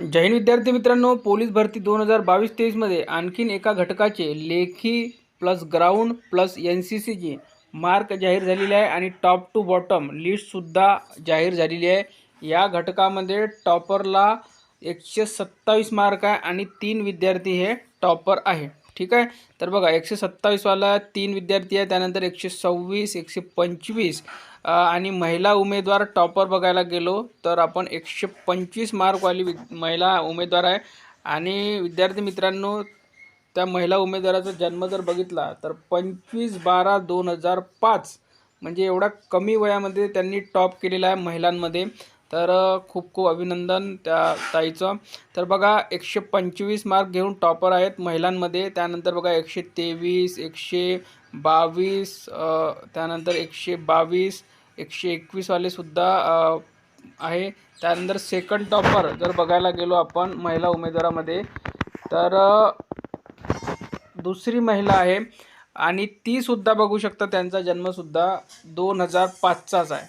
जैन विद्यार्थी मित्रांनो पोलीस भरती दोन हजार बावीस तेवीसमध्ये आणखीन एका घटकाचे लेखी plus ground plus N C सीची मार्क जाहीर झालेले आहे आणि टॉप टू बॉटम लिस्टसुद्धा जाहीर झालेली आहे. या घटकामध्ये टॉपरला एकशे सत्तावीस मार्क आहे आणि तीन विद्यार्थी हे टॉपर आहे. ठीक आहे? तर बघा एकशे सत्तावीसवाला तीन विद्यार्थी आहे त्यानंतर एकशे सव्वीस एकशे पंचवीस आणि महिला उमेदवार टॉपर बघायला गेलो तर आपण एकशे पंचवीस मार्कवाली वि महिला उमेदवार आहे. आणि विद्यार्थी मित्रांनो त्या महिला उमेदवाराचा जन्म जर बघितला तर पंचवीस बारा दोन हजार पाच म्हणजे एवढा कमी वयामध्ये त्यांनी टॉप केलेला आहे महिलांमध्ये. तर खूप खूप अभिनंदन त्या ताईचं. तर बघा एकशे पंचवीस मार्क घेऊन टॉपर आहेत महिलांमध्ये. त्यानंतर बघा एकशे तेवीस एकशे बावीस त्यानंतर एकशे बावीस एकशे एकवीसवालेसुद्धा आहे. त्यानंतर सेकंड टॉपर जर बघायला गेलो आपण महिला उमेदवारामध्ये तर दुसरी महिला आहे आणि तीसुद्धा बघू शकता त्यांचा जन्मसुद्धा दोन हजार पाचचाच आहे.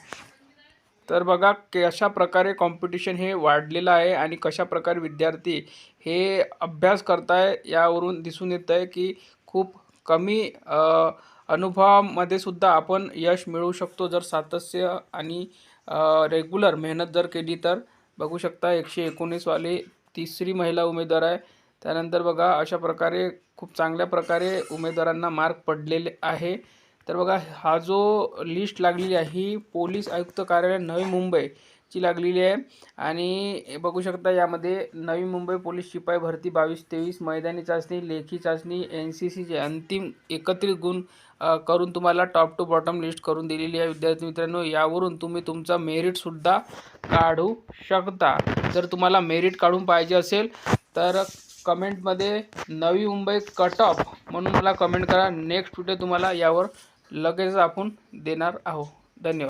तर बघा कशा प्रकारे कॉम्पिटिशन हे वाढलेलं आहे आणि कशा प्रकारे विद्यार्थी हे अभ्यास करताय यावरून दिसून येत आहे की खूप कमी अनुभवामध्ये सुद्धा आपण यश मिळवू शकतो. जर सातत्य आणि रेग्युलर मेहनत जर केली तर. बघू शकता एकशे एकोणीसवाली तिसरी महिला उमेदवार आहे. त्यानंतर बघा अशा प्रकारे खूप चांगल्या प्रकारे उमेदवारांना मार्क पडलेले आहे. तर बघा हा जो लिस्ट लागलेली आहे ही पोलीस आयुक्त कार्यालय नवी मुंबईची लागलेली आहे. आणि बघू शकता यामध्ये नवी मुंबई पोलीस शिपाई भरती बावीस तेवीस मैदानी चाचणी लेखी चाचणी एन सी सीचे अंतिम एकत्रित गुण करून तुम्हाला टॉप टू बॉटम लिस्ट करून दिलेली आहे. विद्यार्थी मित्रांनो यावरून तुम्ही तुमचा मेरिटसुद्धा काढू शकता. जर तुम्हाला मेरिट काढून पाहिजे असेल तर कमेंटमध्ये नवी मुंबई कट ऑफ म्हणून मला कमेंट करा. नेक्स्ट व्हिडिओ तुम्हाला यावर लगेच आपण देणार आहो धन्यवाद.